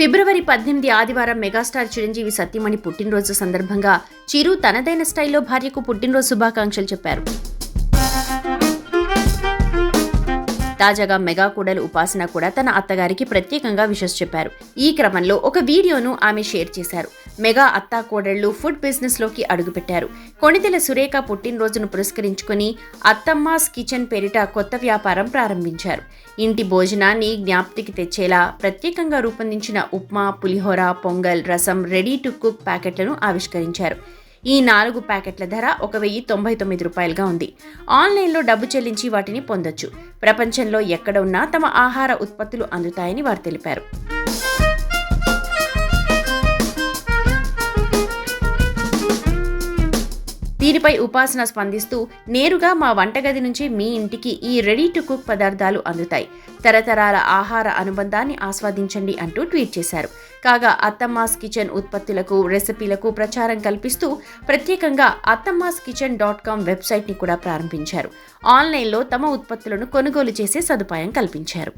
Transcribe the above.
ఫిబ్రవరి పద్దెనిమిది ఆదివారం మెగాస్టార్ చిరంజీవి సత్యమణి పుట్టినరోజు సందర్భంగా చిరు తనదైన స్టైల్లో భార్యకు పుట్టినరోజు శుభాకాంక్షలు చెప్పారు. తాజాగా మెగా కూడలు ఉపాసన కూడా తన అత్తగారికి ప్రత్యేకంగా విషస్ చెప్పారు. ఈ క్రమంలో ఒక వీడియోను ఆమె షేర్ చేశారు. మెగా అత్తా కోడళ్ళు ఫుడ్ బిజినెస్లోకి అడుగుపెట్టారు. కొణితెల సురేఖ పుట్టినరోజును పురస్కరించుకుని అత్తమ్మాస్ కిచెన్ పేరిట కొత్త వ్యాపారం ప్రారంభించారు. ఇంటి భోజనాన్ని జ్ఞాప్తికి తెచ్చేలా ప్రత్యేకంగా రూపొందించిన ఉప్మా పులిహోర పొంగల్ రసం రెడీ టు కుక్ ప్యాకెట్లను ఆవిష్కరించారు. ఈ నాలుగు ప్యాకెట్ల ధర ఒక వెయ్యి తొంభై తొమ్మిది రూపాయలుగా ఉంది. ఆన్లైన్లో డబ్బు చెల్లించి వాటిని పొందొచ్చు. ప్రపంచంలో ఎక్కడ ఉన్నా తమ ఆహార ఉత్పత్తులు అందుతాయని వారు తెలిపారు. దీనిపై ఉపాసన స్పందిస్తూ నేరుగా మా వంటగది నుంచి మీ ఇంటికి ఈ రెడీ టు కుక్ పదార్థాలు అందుతాయి. తరతరాల ఆహార అనుబంధాన్ని ఆస్వాదించండి అంటూ ట్వీట్ చేశారు. కాగా అత్తమ్మాస్ కిచెన్ ఉత్పత్తులకు రెసిపీలకు ప్రచారం కల్పిస్తూ ప్రత్యేకంగా అత్తమ్మాస్ కిచెన్ డాట్ కామ్ వెబ్సైట్ని కూడా ప్రారంభించారు. ఆన్లైన్లో తమ ఉత్పత్తులను కొనుగోలు చేసే సదుపాయం కల్పించారు.